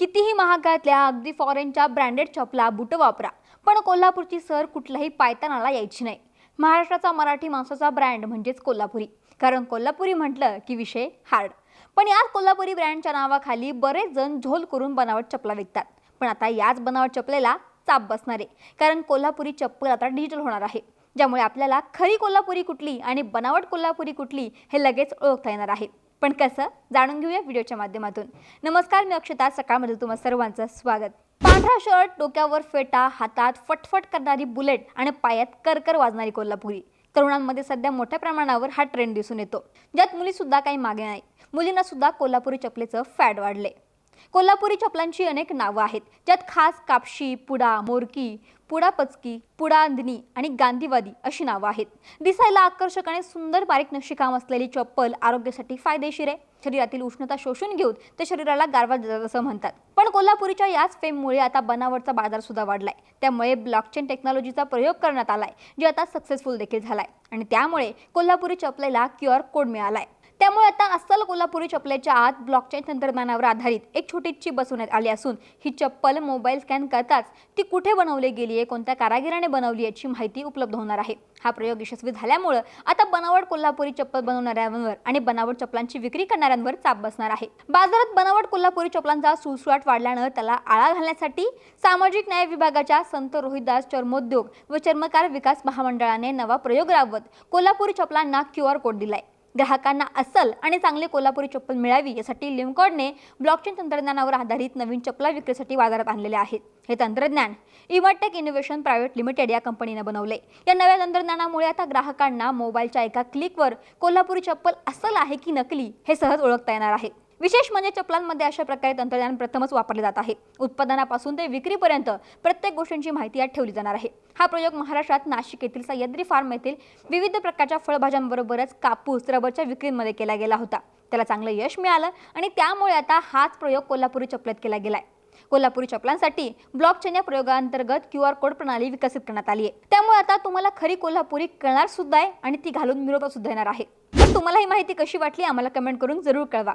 कितीही महागातल्या अगदी फॉरेनच्या ब्रँडेड चपला बुट वापरा. पण कोल्हापूरची सर कुठल्याही पायतानाला यायची नाही. महाराष्ट्राचा मराठी माणसाचा ब्रँड म्हणजेच कोल्हापुरी. कारण कोल्हापुरी म्हटलं की विषय हार्ड. पण याच कोल्हापुरी ब्रँडच्या नावाखाली बरेच जण झोल करून बनावट चपला विकतात. पण आता याच बनावट चपलेला चाप बसणार. आहे कारण कोल्हापुरी चप्पल आता डिजिटल होणार आहे. ज्यामुळे आपल्याला खरी कोल्हापुरी कुठली आणि बनावट कोल्हापुरी कुठली हे लगेच ओळखता येणार आहे. पण कसं? जाणून घेऊया व्हिडिओच्या माध्यमातून. नमस्कार मी अक्षता. सकाळमध्ये तुम्हा सर्वांचं स्वागत. पांढरा शर्ट डोक्यावर फेटा हातात फटफट करणारी बुलेट आणि पायात करकर वाजणारी कोल्हापुरी. तरुणांमध्ये सध्या मोठ्या प्रमाणावर हा ट्रेंड दिसून येतो. ज्यात मुली सुद्धा काही मागे नाही. मुलींना सुद्धा कोल्हापुरी चपलेचं फॅड वाढले. कोल्हापुरी चपलांची अनेक नावं आहेत. ज्यात खास कापशी पुडा मोरकी पुडा पचकी पुडा अंधनी आणि गांधीवादी अशी नावं आहेत. दिसायला आकर्षक आणि सुंदर बारीक नक्षीकाम असलेली चप्पल आरोग्यासाठी फायदेशीर आहे. शरीरातील उष्णता शोषून घेऊन ते शरीराला गारवा देतात असं म्हणतात. पण कोल्हापुरीच्या याच फेममुळे आता बनावटचा बाजार सुद्धा वाढलाय. त्यामुळे ब्लॉकचेन टेक्नॉलॉजीचा प्रयोग करण्यात आलाय जे आता सक्सेसफुल देखील झालाय. आणि त्यामुळे कोल्हापुरी चपलेला क्यू आर कोड मिळालाय. त्यामुळे आता अस्सल कोल्हापुरी चपलेच्या आत ब्लॉकचेन तंत्रज्ञानावर आधारित एक छोटीची बसवण्यात आली असून ही चप्पल मोबाईल स्कॅन करताच ती कुठे बनवली गेली आहे कोणत्या कारागिराने बनवली याची माहिती उपलब्ध होणार आहे. हा प्रयोग यशस्वी झाल्यामुळं आता बनावट कोल्हापुरी चप्पल बनवणाऱ्यांवर आणि बनावट चपलांची विक्री करणाऱ्यांवर चाप बसणार आहे. बाजारात बनावट कोल्हापुरी चपलांचा सुळसुळाट वाढल्यानं त्याला आळा घालण्यासाठी सामाजिक न्याय विभागाच्या संत रोहिदास चर्मोद्योग व चर्मकार विकास महामंडळाने नवा प्रयोग राबवत कोल्हापुरी चपलांना क्यू आर कोड दिलाय. ग्राहकांना अस्सल आणि चांगली कोल्हापुरी चप्पल मिळावी यासाठी लिमकॉडने ब्लॉकचेन तंत्रज्ञानावर आधारित नवीन चपला विक्रीसाठी बाजारात आणलेले आहेत. हे तंत्रज्ञान इमटेक इनोव्हेशन प्रायव्हेट लिमिटेड या कंपनीने बनवले या नव्या तंत्रज्ञानामुळे आता ग्राहकांना मोबाईलच्या एका क्लिकवर कोल्हापुरी चप्पल अस्सल आहे की नकली हे सहज ओळखता येणार आहे. विशेष म्हणजे चपलांमध्ये अशा प्रकारे तंत्रज्ञान प्रथमच वापरले जात आहे. उत्पादनापासून ते विक्रीपर्यंत प्रत्येक गोष्टींची माहिती यात ठेवली जाणार आहे. हा प्रयोग महाराष्ट्रात नाशिक येथील सह्याद्री फार्म येथील विविध प्रकारच्या फळभाज्यांबरोबरच कापूस रबरच्या विक्रीमध्ये केला गेला होता. त्याला चांगलं यश मिळालं आणि त्यामुळे आता हाच प्रयोग कोल्हापुरी चपलेत केला गेलाय. कोल्हापुरी चपलांसाठी ब्लॉकचेन या प्रयोगांतर्गत क्यू आर कोड प्रणाली विकसित करण्यात आली आहे. त्यामुळे आता तुम्हाला खरी कोल्हापुरी कळणार सुद्धा आहे आणि ती घालून मिळवता सुद्धा येणार आहे. तर तुम्हाला ही माहिती कशी वाटली आम्हाला कमेंट करून जरूर कळवा.